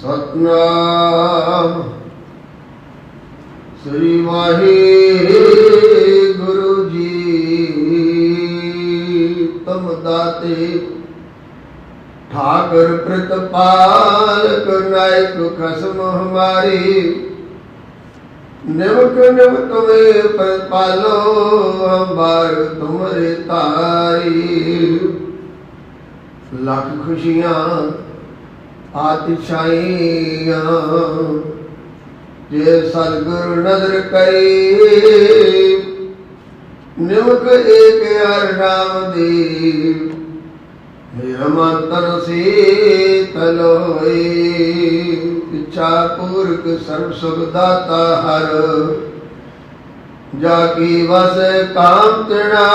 सतनाम। श्री वाहे गुरु जी तम दाते। ठाकर प्रतपालक नायक खसम हमारी। निमक निम तुम्हें प्रतपालो हम बार तुम्हारे तारी। लाख खुशियाँ ਆਤਿਸ਼ਾਈਆਂ ਜੇ ਸਤਿਗੁਰ ਨਜ਼ਰ ਕਰੀ ਨਿਮਕ ਏਕ ਹਰ ਨਾਮ ਦੀ ਮੇਰਾ ਮੰਤਰ ਸੀਤਲ ਇੱਛਾ ਪੂਰਕ ਸਰਬ ਸੁਖ ਦਾਤਾ ਹਰ, ਜਾ ਕੀ ਵਸ ਕਾਮ ਤਣਾ